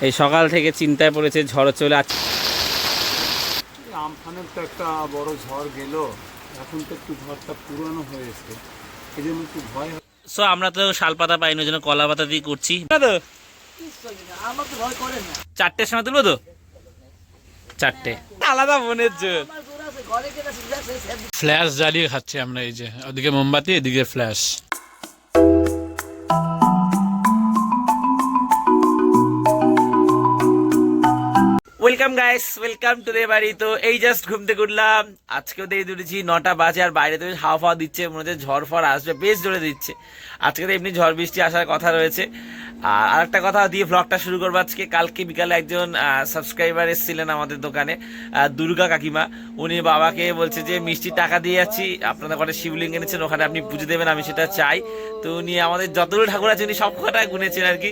এই সকাল থেকে চিন্তায় পড়েছে ঝড় চলে আজ আমফানের তো একটা বড় ঝড় গেল এখন তো একটু ঝড়টা পুরানো হয়েছে এই জন্য একটু ভয় সো আমরা তো শাল পাতা পাইনি ওই জন্য কলা পাতা দিয়ে করছি। না তো আমার তো ভয় করে না চারটের সময় তুলবো তো? চারটে। আলাদা মনের জোর। আছে ফ্ল্যাশ জ্বালিয়ে খাচ্ছি আমরা এই যে। ওদিকে মোমবাতি এদিকে flash welcome guys welcome to the বাড়ি। তো এই জাস্ট ঘুম থেকে উঠলাম। আজকেও দিয়ে উঠেছি নটা বাজে আর বাইরে তো হাওয়া ফাওয়া দিচ্ছে, মনে হচ্ছে ঝড় ফড় আসবে, বেশ জোরে দিচ্ছে। আজকে তো এমনি ঝড় বৃষ্টি আসার কথা রয়েছে। আর আরেকটা কথা দিয়ে ভ্লগটা শুরু করব আজকে। কালকে বিকালে একজন সাবস্ক্রাইবার এসেছিলেন আমাদের দোকানে দুর্গা কাকিমা। উনি বাবাকে বলছে যে মিষ্টির টাকা দিয়ে যাচ্ছি। আপনাদের ঘরে শিবলিঙ্গ এনেছেন, ওখানে আপনি পুজো দেবেন, আমি সেটা চাই। তো উনি আমাদের যতগুলো ঠাকুর আছে, উনি সব কটা গুনেছেন আর কি।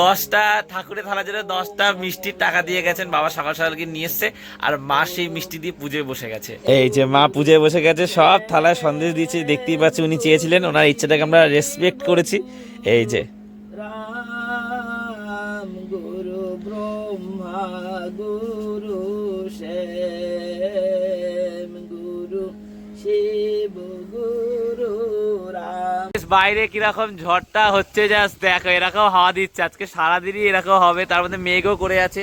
দশটা ঠাকুরের থালা যেটা দশটা মিষ্টির টাকা দিয়ে গেছেন, বাবা সকাল সকাল গিয়ে নিয়ে এসছে, আর মা সেই মিষ্টি দিয়ে পুজোয় বসে গেছে। এই যে মা পুজোয় বসে গেছে, সব থালায় সন্দেশ দিয়েছে, দেখতেই পাচ্ছি উনি চেয়েছিলেন, ওনার ইচ্ছাটাকে আমরা রেসপেক্ট করেছি। এই যে বাইরে কীরকম ঝড়টা হচ্ছে জাস্ট দেখো, এরকম হাওয়া দিচ্ছে। আজকে সারাদিনই এরকম হবে, তার মধ্যে মেঘও করে আছে।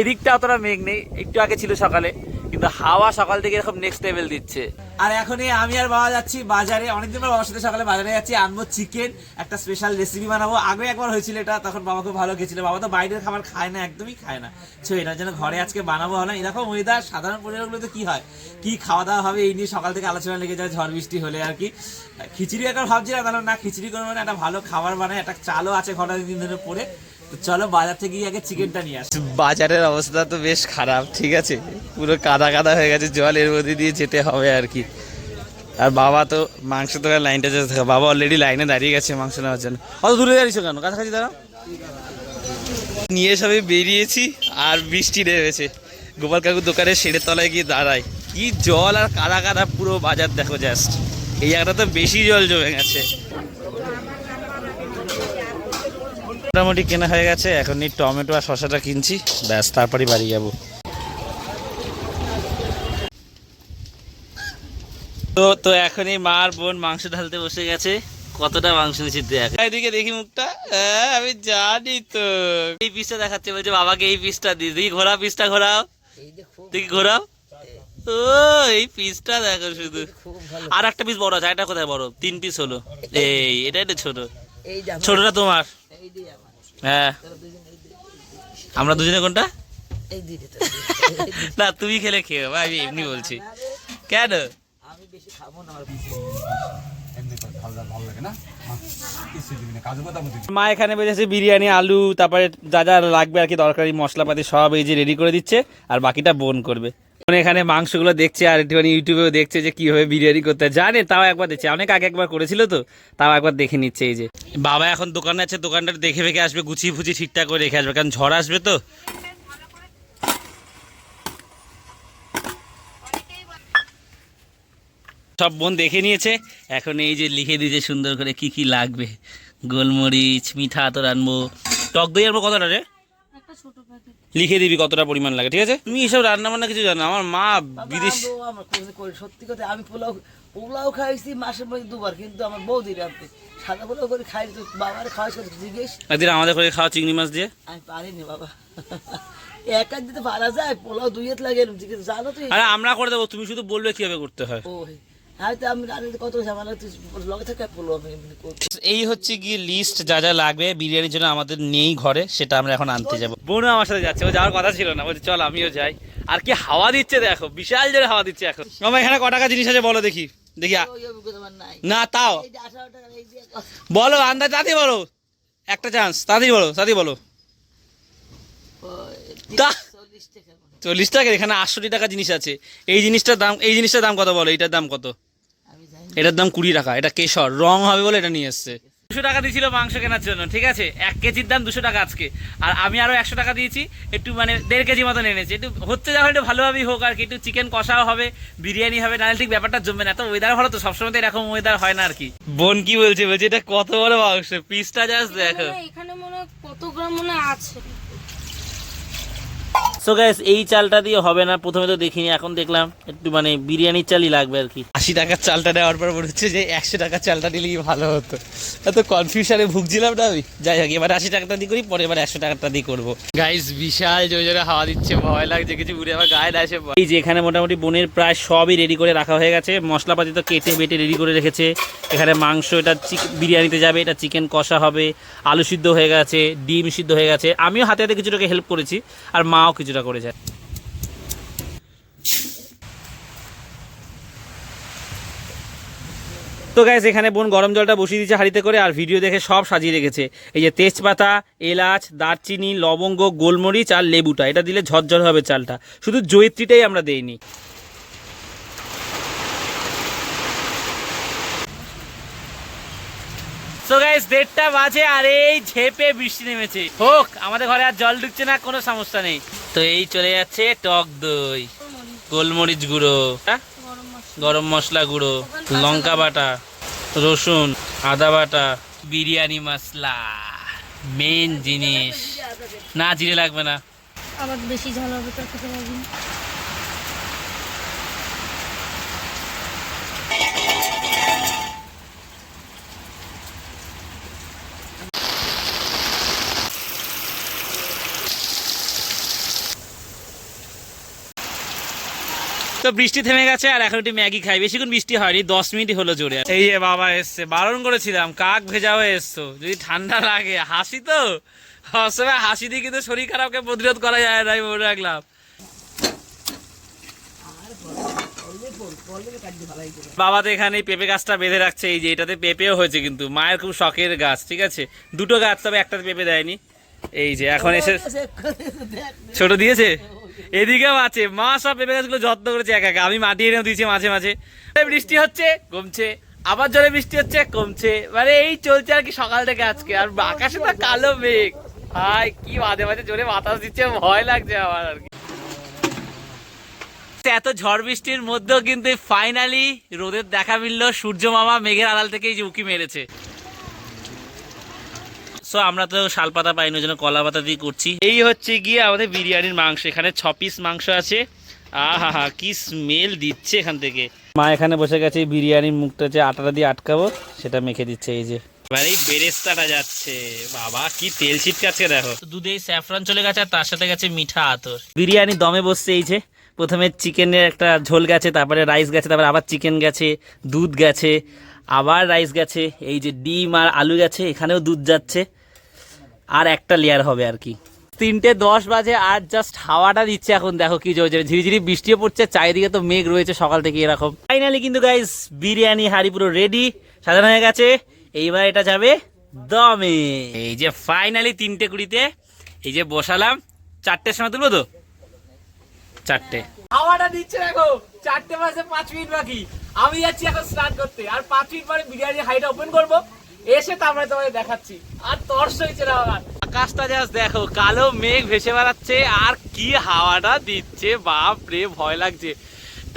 এদিকটা অতটা মেঘ নেই, একটু আগে ছিল সকালে। কিন্তু হাওয়া সকাল থেকে এরকম নেক্সট লেভেল দিচ্ছে। আর এখনই আমি আর বাবা যাচ্ছি বাজারে, অনেকদিন পর বাবার সাথে সকালে বাজারে যাচ্ছি, আনব চিকেন একটা স্পেশাল রেসিপি বানাবো। আগে একবার হয়েছিল এটা, তখন বাবা খুব ভালো খেয়েছিল। বাবা তো বাইরের খাবার খায় না, একদমই খায় না। সো এটার জন্য ঘরে আজকে বানাবো হলো। এরকম ওয়েদার সাধারণ পরিবারগুলোতে কি হয়? কি খাওয়া দাওয়া হবে এই নিয়ে সকাল থেকে আলোচনা লেগে যায়, ঝড় বৃষ্টি হলে আর কি। খিচুড়ি একবার ভাবছিলাম না, খিচুড়ি করব না, একটা ভালো খাবার বানায় একটা চালও আছে ঘটা দিন ধরে পরে তো চলো বাজার থেকে গিয়ে আগে চিকেনটা নিয়ে আসি। বাজারের অবস্থা তো বেশ খারাপ, ঠিক আছে? পুরো কাদা কাদা হয়ে গেছে, জল এর মধ্যে দিয়ে যেতে হবে আর কি। আর বাবা তো মাংস তো লাইনটা যেতে থাকে বাবা অলরেডি লাইনে দাঁড়িয়ে গেছে মাংস নেওয়ার জন্য। অত দূরে দাঁড়িয়েছো কেন? কাছাকাছি দাঁড়াও। নিয়ে সবে বেরিয়েছি আর বৃষ্টি নেমেছে। গোপাল কাকুর দোকানে শেডের তলায় গিয়ে দাঁড়াই। কি জল আর কাদা কাদা পুরো বাজার দেখো জাস্ট এই জায়গাটা তো বেশি জল জমে গেছে। মোটামুটি কেনা হয়ে গেছে এখন এই টমেটো আর শশাটা কিনছি ব্যাস তারপরে বাড়ি যাব। তো তো এখনই মার বোন মাংস ঢালতে বসে গেছে কতটা মাংস নিচ্ছে দেখ। এদিকে দেখি মুখটা আমি জানি তো। এই পিসটা দেখাচ্ছে বলছে বাবাকে এই পিসটা দিস দেখি ঘোরা পিসটা ঘোরাও। এই দেখি ঘোরাও। ও এই পিসটা দেখো শুধু। আর একটা পিস বড় আছে এটা কোথায় বড়? তিন পিস হলো। এই এটা এটা ছোট। ছোটটা তোমার। হ্যাঁ। আমরা দুজনে কোনটা? না তুমি খেলে ভাই আমি এমনি বলছি। কেন? আমি বেশি খাব না আর এমনি করে ভালো ভালো লাগে না। মা, কিছু দিবি না কাজু বাদাম দিবি মা এখানে বেজেছে বিরিয়ানি আলু তারপরে যা যা লাগবে আর কি দরকারি মশলাপাতি সব এই যে রেডি করে দিচ্ছে আর বাকিটা বোন করবে। বোন এখানে মাংসগুলো দেখছে আর একটুখানি ইউটিউবেও দেখছে যে কীভাবে বিরিয়ানি করতে। জানে, তাও একবার দেখছে। অনেক আগে একবার করেছিল তো, তাও একবার দেখে নিচ্ছে এই যে। বাবা এখন দোকানে আছে, দোকানটা দেখে ফেকে আসবে, গুছিয়ে ফুচিয়ে ঠিকঠাক করে রেখে আসবে, কারণ ঝড় আসবে তো। সব বোন দেখে নিয়েছে। এখন এই যে লিখে দিয়েছে সুন্দর করে কি কি লাগবে। গোলমরিচ, মিঠা তো রানবো টক দই আনব কতটা রে? লিখে দিবি কতটা পরিমাণ লাগে ঠিক আছে? তুমি এসব রান্না বান্না কিছু জানো আমার মা বিদেশ সত্যি কথা আমি পোলাও পোলাও খাইছি মাসের মধ্যে দুবার কিন্তু আমার বৌদি রাখতে সাদা পোলাও করে খাই তো বাবার খাওয়ার সাথে জিজ্ঞেস। একদিন আমাদের করে খাওয়া চিংড়ি মাছ দিয়ে। আমি পারিনি বাবা। এক এক দিতে পারা যায় পোলাও দুই হাত লাগে জিজ্ঞেস জানো তুই আরে আমরা করে দেবো তুমি শুধু বলবে কীভাবে করতে হয়। ও এই হচ্ছে গিয়ে লিস্ট যা যা লাগবে বিরিয়ানির জন্য আমাদের নেই ঘরে সেটা আমরা এখন আনতে যাব। বোনও আমার সাথে যাচ্ছে ও যাওয়ার কথা ছিল না বলছে চল আমিও যাই। আর কি হাওয়া দিচ্ছে দেখো বিশাল জোরে হাওয়া দিচ্ছে এখন। মামা এখানে ক টাকা জিনিস আছে বলো দেখি দেখি আমার না তাও। এই যে আঠারো টাকা এই যে বলো আন্দাজ তাড়াতাড়ি বলো। একটা চান্স তাড়াতাড়ি বলো তাড়াতাড়ি বলো। তা- চল্লিশ টাকা এখানে আটষট্টি টাকা জিনিস আছে। এই জিনিসটার দাম এই জিনিসটার দাম কত বলো? এটার দাম কত? এটার দাম কুড়ি টাকা এটা কেশর। রং হবে বলে এটা নিয়ে এসছে। দুশো টাকা দিয়েছিল মাংস কেনার জন্য ঠিক আছে? এক কেজির দাম দুশো টাকা আজকে। আর আমি আরও একশো টাকা দিয়েছি একটু মানে দেড় কেজি মতন এনেছি। একটু হচ্ছে যখন একটু ভালোভাবেই হোক আর কি একটু চিকেন কষাও হবে বিরিয়ানি হবে নাহলে ঠিক ব্যাপারটা জমবে না। এত ওয়েদার ভালো তো সবসময় তো এরকম ওয়েদার হয় না আর কি। বোন কি বলছে? বলছে এটা কত বড় মাংস? পিসটা জাস্ট দেখো। এখানে মনে হয় কত গ্রাম মনে হয় আছে। সো গ্যাস এই চালটা দিয়ে হবে না প্রথমে তো দেখিনি এখন দেখলাম একটু মানে বিরিয়ানির চালই লাগবে আর কি। আশি টাকার চালটা নেওয়ার পর মনে হচ্ছে যে একশো টাকার চালটা নিলেই ভালো হতো। এত কনফিউশনে ভুগছিলাম না আমি। যাই হোক এবার আশি টাকাটা দিয়ে করি পরে এবার একশো টাকাটা দিয়ে করব। গাইস বিশাল জোরে জোরে হাওয়া দিচ্ছে ভয় লাগছে কিছু উড়ে আমার গায়ে আসে এই যে এখানে মোটামুটি বোনের প্রায় সবই রেডি করে রাখা হয়ে গেছে। মশলাপাতি তো কেটে বেটে রেডি করে রেখেছে। এখানে মাংস এটা বিরিয়ানিতে যাবে এটা চিকেন কষা হবে আলু সিদ্ধ হয়ে গেছে ডিম সিদ্ধ হয়ে গেছে। আমিও হাতে হাতে কিছুটাকে হেল্প করেছি। আর মাও কিছুটা করেছে তো গ্যাস এখানে বোন গরম জলটা বসিয়ে দিচ্ছে হাঁড়িতে করে আর ভিডিও দেখে সব সাজিয়ে রেখেছে। এই যে তেজপাতা, এলাচ, দারচিনি, লবঙ্গ, গোলমরিচ আর লেবুটা, এটা দিলে ঝরঝর হবে চালটা। শুধু জয়িত্রীটাই আমরা দেইনি। সো গাইস দেড়টা বাজে আর এই ঝেপে বৃষ্টি নেমেছে। হোক, আমাদের ঘরে আর জল ঢুকছে না, কোনো সমস্যা নেই। তো এই চলে যাচ্ছে টক দই, গোলমরিচ গুঁড়ো হ্যাঁ? গরম মশলা গুঁড়ো, লঙ্কা বাটা, রসুন, আদা বাটা, বিরিয়ানি মশলা। মেন জিনিস। না, জিরে লাগবে না। আবার বেশি ঝাল হবে তো খেতে তো বৃষ্টি থেমে গেছে আর এখন একটু ম্যাগি খাই। বেশিক্ষণ বৃষ্টি হয়নি দশ মিনিট হলো জোরে এই যে বাবা এসছে বারণ করেছিলাম কাক ভেজা হয়ে এসছো? যদি ঠান্ডা লাগে হাসি তো? সবসময় হাসি দিয়ে কিন্তু শরীর খারাপকে প্রতিরোধ করা যায় না আমি মনে রাখলাম। বাবা তো এখানে এই পেঁপে গাছটা বেঁধে রাখছে এই যে এটাতে পেঁপেও হয়েছে কিন্তু মায়ের খুব শখের গাছ ঠিক আছে? দুটো গাছ তবে একটাতে পেঁপে দেয়নি। এই যে এখন এসে ছোট দিয়েছে? এদিকেও আছে। মা সব পেঁপে গাছগুলো যত্ন করেছে একা একা। আমি মাটি এনেও দিয়েছি মাঝে মাঝে। বৃষ্টি হচ্ছে, কমছে। আবার জলে বৃষ্টি হচ্ছে, কমছে। মানে এই চলছে আর কি সকাল থেকে আজকে। আর আকাশে তো কালো মেঘ। হাই কি মাঝে মাঝে জোরে বাতাস দিচ্ছে, ভয় লাগছে আমার আর কি। এত ঝড় বৃষ্টির মধ্যেও কিন্তু ফাইনালি রোদের দেখা মিললো। সূর্য মামা মেঘের আড়াল থেকে এই যে উকি মেরেছে। সো আমরা তো শালপাতা পাইনি, ওই জন্য কলা পাতা দিয়ে করছি। এই হচ্ছে গিয়ে আমাদের বিরিয়ানির মাংস, এখানে ছ পিস মাংস আছে। আহা হা কি স্মেল দিচ্ছে এখান থেকে। মা এখানে বসে গেছে বিরিয়ানির মুখটা যে আটাটা দিয়ে আটকাবো, সেটা মেখে দিচ্ছে, এই যে। এই বেরেস্তাটা যাচ্ছে। বাবা, কি তেল ছিটকাচ্ছে, দেখো। চলে গেছে, আর তার সাথে গেছে মিঠা আতর। বিরিয়ানি দমে বসছে, এই যে। প্রথমে চিকেনের একটা ঝোল গেছে, তারপরে রাইস গেছে, তারপরে আবার চিকেন গেছে, দুধ গেছে, আবার রাইস গেছে, এই যে ডিম আর আলু গেছে, এখানেও দুধ যাচ্ছে। আর একটা লেয়ার হবে আর কি। তিনটে দশ বাজে আর জাস্ট হাওয়াটা দিচ্ছে এখন, দেখো কি জোরে ঝিরিঝিরি বৃষ্টিও পড়ছে, চারিদিকে তো মেঘ রয়েছে সকাল থেকে এরকম। ফাইনালি কিন্তু গাইস বিরিয়ানি হাড়ি পুরো রেডি সাজানো হয়ে গেছে। এইবার এটা যাবে দমে। এই যে ফাইনালি তিনটে কুড়িতে, এই যে বসালাম। চারটের সময় তুলবো তো? চারটে। হাওয়াটা দিচ্ছে দেখো, চারটে বাজে পাঁচ মিনিট বাকি। আমি যাচ্ছি এখন স্নান করতে, আর পাঁচ মিনিট পরে বিরিয়ানি হাইটা ওপেন করব। এসে তারপরে তোমাদের দেখাচ্ছি। আর তর্স হয়েছে না আমার আকাশটা জাস্ট দেখো কালো মেঘ ভেসে বেড়াচ্ছে আর কি হাওয়াটা দিচ্ছে বাপ রে ভয় লাগছে।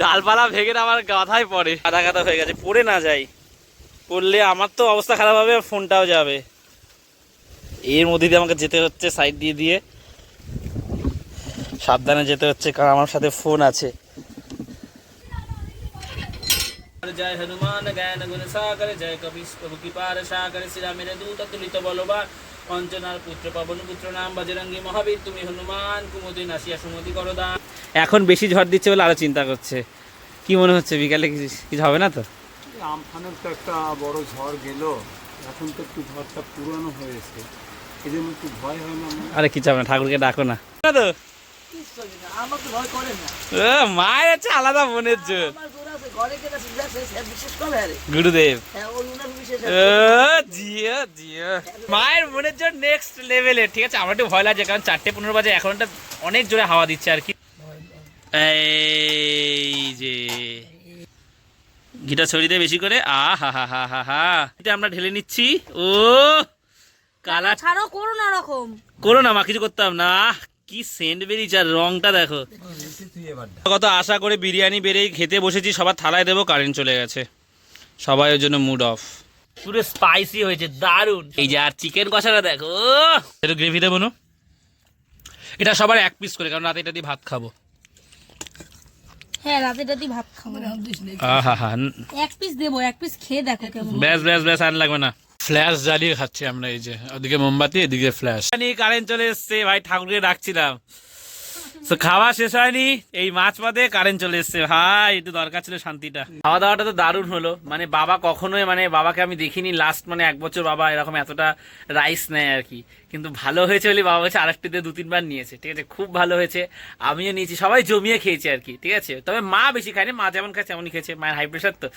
ডালপালা ভেঙে না আমার গাধায় পড়ে। গাদা গাদা হয়ে গেছে পড়ে না যাই। পড়লে আমার তো অবস্থা খারাপ হবে ফোনটাও যাবে। এর মধ্যে দিয়ে আমাকে যেতে হচ্ছে সাইড দিয়ে দিয়ে। সাবধানে যেতে হচ্ছে কারণ আমার সাথে ফোন আছে। জয় হনুমান জ্ঞান গুণ সাগর জয় কবি প্রভু কৃপার সাগর শ্রীরা মেরে দূত তুলিত বলবান পঞ্চনার পুত্র পবন পুত্র নাম বজরঙ্গী মহাবীর তুমি হনুমান কুমতি নাসিয়া সুমতি করদান এখন বেশি ঝড় দিচ্ছে বলে আরও চিন্তা করছে। কি মনে হচ্ছে বিকালে কিছু কিছু হবে না তো? আমফানের তো একটা বড় ঝড় গেল এখন তো একটু ঝড়টা পুরানো হয়েছে এই জন্য একটু ভয় হয় না আরে কিছু হবে না ঠাকুরকে ডাকো না। না তো? কিচ্ছু হবে না, আমার তো ভয় করে না। ও, মায়ের হচ্ছে আলাদা মনের জোর। গুরুদেব। হ্যাঁ ও, জিও জিও। মায়ের মনের জোর নেক্সট লেভেলে ঠিক আছে? আমার একটু ভয় লাগছে কারণ চারটে পনেরো বাজে এখন একটা অনেক জোরে হাওয়া দিচ্ছে আর কি। এই যে। ঘিটা ছড়িয়ে দে বেশি করে। আ হা হা হা হা হা। এটা আমরা ঢেলে নিচ্ছি। ও কালার ছাড়ো করো না রকম করো না মা কিছু করতাম না। কি সেন্ট বেরিয়েছে আর রংটা দেখো। কত আশা করে বিরিয়ানি বেড়েই খেতে বসেছি সবার থালায় দেবো কারেন্ট চলে গেছে। সবাই ওর জন্য মুড অফ পুরো স্পাইসি হয়েছে দারুণ। এই যে আর চিকেন কষাটা দেখো একটু গ্রেভি দেবো না? এটা সবার এক পিস করে কারণ রাতে এটা দিয়ে ভাত খাব। হ্যাঁ রাতে রাতে ভাত খাব। আহা হা এক পিস দেবো এক পিস খেয়ে দেখো কেমন ব্যাস ব্যাস ব্যাস আর লাগবে না। ফ্ল্যাশ জ্বালিয়ে খাচ্ছি আমরা এই যে। ওদিকে মোমবাতি, এদিকে ফ্ল্যাশ কারেন্ট চলে এসছে, ভাই ঠাকুরকে ডাকছিলাম। তো খাওয়া শেষ হয়নি, এই মাছ পাতে কারেন্ট চলে এসছে। ভাই, একটু দরকার ছিল শান্তিটা। খাওয়া দাওয়াটা তো দারুণ হলো। মানে বাবা কখনোই মানে বাবাকে আমি দেখিনি। লাস্ট মানে এক বছর বাবা এরকম এতটা রাইস নেয় আর কি। কিন্তু ভালো হয়েছে বলে বাবা বলছে আরেকটি দিয়ে দু, তিনবার নিয়েছে, ঠিক আছে? খুব ভালো হয়েছে। আমিও নিয়েছি, সবাই জমিয়ে খেয়েছে আর কি, ঠিক আছে? তবে মা বেশি খায়নি, মা যেমন খাচ্ছে তেমনই খেয়েছে, মায়ের হাই প্রেশার তো।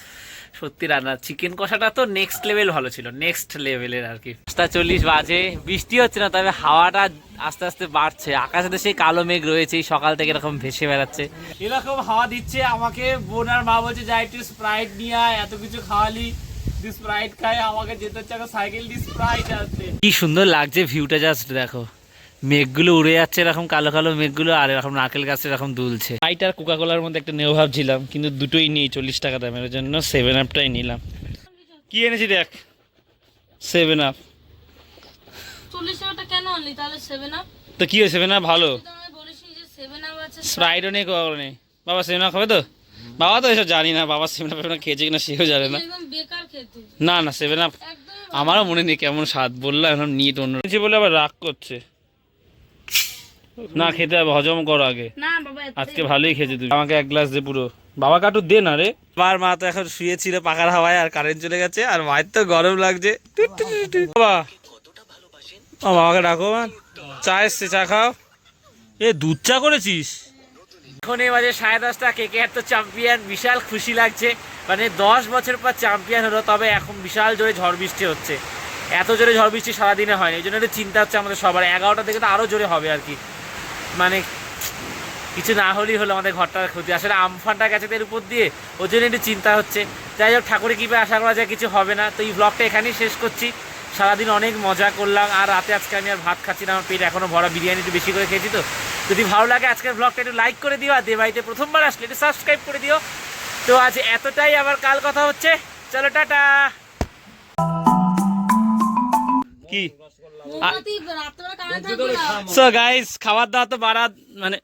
সত্যি রান্না চিকেন কষাটা তো নেক্সট লেভেল ভালো ছিল নেক্সট লেভেলের আর কি। পাঁচটা চল্লিশ বাজে, বৃষ্টি হচ্ছে না, তবে হাওয়াটা আস্তে আস্তে বাড়ছে। আকাশে সেই কালো মেঘ রয়েছে সকাল থেকে এরকম ভেসে বেড়াচ্ছে। এরকম হাওয়া দিচ্ছে আমাকে, বোন আর মা বলছে যাই একটু স্প্রাইট নিয়ে আয়, এত কিছু খাওয়ালি। স্প্রাইট খাই আমাকে যেতে সাইকেল দিয়ে স্প্রাইট আসতে কি সুন্দর লাগছে ভিউটা জাস্ট দেখো। মেঘগুলো উড়ে যাচ্ছে এরকম কালো কালো মেঘগুলো আর এরকম নারকেল গাছ এরকম দুলছে। লাইট আর কোকা কোলার মধ্যে একটা নেও ভাবছিলাম কিন্তু দুটোই নিই চল্লিশ টাকা দামের জন্য সেভেন আপটাই নিলাম। কি এনেছি দেখ? সেভেন আপ চল্লিশ টাকাটা কেন আনলি? তাহলে সেভেন আপ তো কি সেভেন আপ ভালো? সেভেন আপ আছে স্প্রাইটও নেই কোকা নেই। বাবা সেভেন আপ খাবে তো? বাবা তো এসব জানি না বাবা সেভেন আপ খেয়েছে কিনা সেও জানে না। একদম বেকার খেতে। না না সেভেন আপ আমারও মনে নেই কেমন স্বাদ বললাম এখন নিট অন্য কিছু বলে আবার রাগ করছে। না খেতে হবে হজম করো আগে। না বাবা এত আজকে ভালোই খেয়েছে তুই আমাকে এক গ্লাস দে পুরো। বাবা কাটু দে না রে। বাবার মা তো এখন শুয়েছিল পাকার হাওয়ায় আর কারেন্ট চলে গেছে আর মায়ের তো গরম লাগছে। বাবা ও বাবাকে ডাকো মা। চা এসছে চা খাও। এ দুধ চা করেছিস? এখন এই বাজে সাড়ে দশটা কেকে এত চ্যাম্পিয়ন বিশাল খুশি লাগছে। মানে দশ বছর পর চ্যাম্পিয়ন হলো, তবে এখন বিশাল জোরে ঝড় বৃষ্টি হচ্ছে। এত জোরে ঝড় বৃষ্টি সারাদিনে হয়নি এই জন্য একটু চিন্তা হচ্ছে আমাদের সবার। এগারোটা থেকে তো আরও জোরে হবে আর কি। মানে কিছু না হলেই হলো আমাদের ঘরটার ক্ষতি। আসলে আমফানটা গেছে এর উপর দিয়ে ওই জন্য একটু চিন্তা হচ্ছে। যাই হোক, ঠাকুরের কীভাবে আশা করা যায় কিছু হবে না। তো এই ব্লগটা এখানেই শেষ করছি। সারাদিন অনেক মজা করলাম। আর রাতে আজকে আমি আর ভাত খাচ্ছি না, আমার পেট এখনও ভরা। বিরিয়ানি একটু বেশি করে খেয়েছি তো। যদি ভালো লাগে আজকের ব্লগটা একটু লাইক করে দিও আর দে বাড়িতে প্রথমবার আসলে একটু সাবস্ক্রাইব করে দিও। তো আজ এতটাই আবার কাল কথা হচ্ছে। চলো টাটা। কি? সো গাইস খাবার দাওয়া তো বাড়া মানে